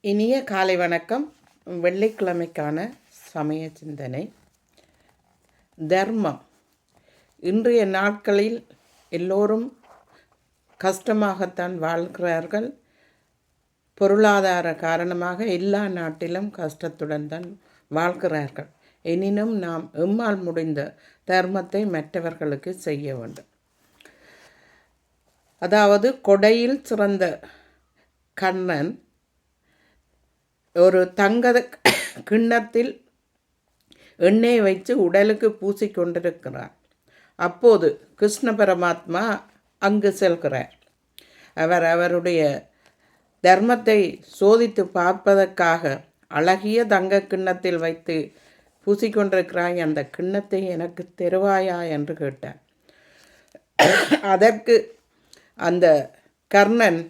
இனிய காலை வணக்கம். வெள்ளிக்கிழமைக்கான சமய சிந்தனை. தர்மம். இன்றைய நாட்களில் எல்லோரும் கஷ்டமாகத்தான் வாழ்கிறார்கள். பொருளாதார காரணமாக எல்லா நாட்டிலும் கஷ்டத்துடன் தான் வாழ்கிறார்கள். எனினும் நாம் எம்மால் முடிந்த தர்மத்தை மற்றவர்களுக்கு செய்ய வேண்டும். அதாவது கொடையில் சிறந்த கண்ணன் ஒரு தங்கத கிண்ணத்தில் எண்ணெய் வைத்து உடலுக்கு பூசிக்கொண்டிருக்கிறார் அப்போது கிருஷ்ண பரமாத்மா அங்கு செல்கிறார். அவர் அவருடைய தர்மத்தை சோதித்து பார்ப்பதற்காக அழகிய தங்க கிண்ணத்தில் வைத்து பூசிக்கொண்டிருக்கிறாய் அந்த கிண்ணத்தை எனக்கு தெருவாயா என்று கேட்டார். அதற்கு அந்த கர்ணன்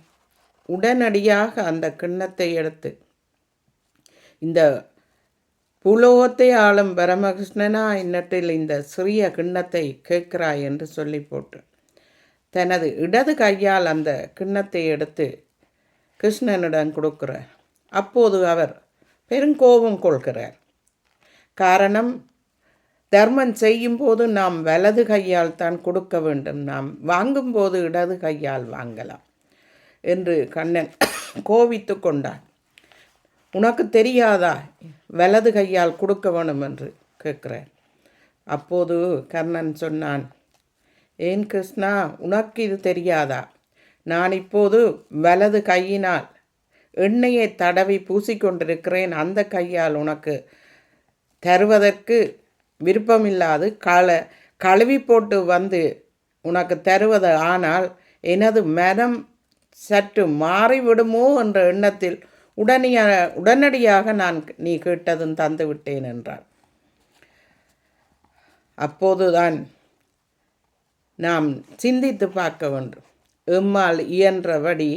உடனடியாக அந்த கிண்ணத்தை எடுத்து இந்த புலோகத்தை ஆளும் பரமகிருஷ்ணனா இன்னட்டில் இந்த சிறிய கிண்ணத்தை கேட்கிறாய் என்று சொல்லி போட்டு தனது இடது கையால் அந்த கிண்ணத்தை எடுத்து கிருஷ்ணனிடம் கொடுக்கிறார் அப்போது அவர் பெருங்கோபம் கொள்கிறார். காரணம் தர்மம் செய்யும் போது நாம் வலது கையால் தான் கொடுக்க வேண்டும். நாம் வாங்கும்போது இடது கையால் வாங்கலாம் என்று கண்ணன் கோவித்து கொண்டான். உனக்கு தெரியாதா? வலது கையால் கொடுக்க வேணும் என்று கேட்குறேன். அப்போது கர்ணன் சொன்னான் ஏன் கிருஷ்ணா உனக்கு இது தெரியாதா? நான் இப்போது வலது கையினால் எண்ணெயை தடவி பூசிக்கொண்டிருக்கிறேன். அந்த கையால் உனக்கு தருவதற்கு விருப்பமில்லாது கள கழுவி போட்டு வந்து உனக்கு தருவது. ஆனால் எனது மனம் சற்று மாறிவிடுமோ? என்ற எண்ணத்தில் உடனடியாக உடனடியாக நான் நீ கேட்டதும் தந்து விட்டேன் என்றார் அப்போதுதான் நாம் சிந்தித்து பார்க்க வேண்டும். எம்மால் இயன்றபடி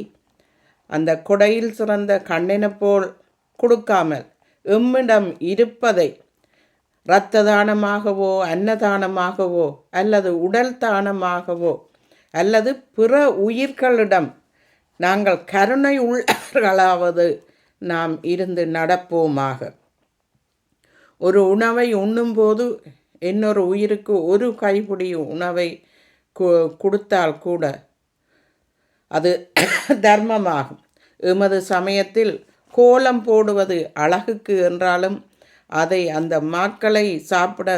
அந்த கொடையில் சிறந்த கண்ணினை போல் கொடுக்காமல் எம்மிடம் இருப்பதை இரத்த தானமாகவோ அன்னதானமாகவோ அல்லது உடல் தானமாகவோ அல்லது பிற உயிர்களிடம் நாங்கள் கருணை உள்ளவர்களாவது நாம் இருந்து நடப்போமாக. ஒரு உணவை உண்ணும்போது இன்னொரு உயிருக்கு ஒரு கைப்பிடி உணவை கொடுத்தால் கூட அது தர்மமாகும். எமது சமயத்தில் கோலம் போடுவது அழகுக்கு என்றாலும் அதை அந்த மாக்களை சாப்பிட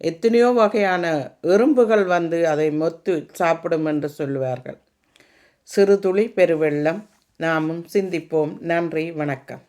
எத்தனையோ வகையான எறும்புகள் வந்து அதை மொத்து சாப்பிடும் என்று சொல்லுவார்கள். சிறு துளி பெருவெள்ளம் நாமும் சிந்திப்போம். நன்றி வணக்கம்.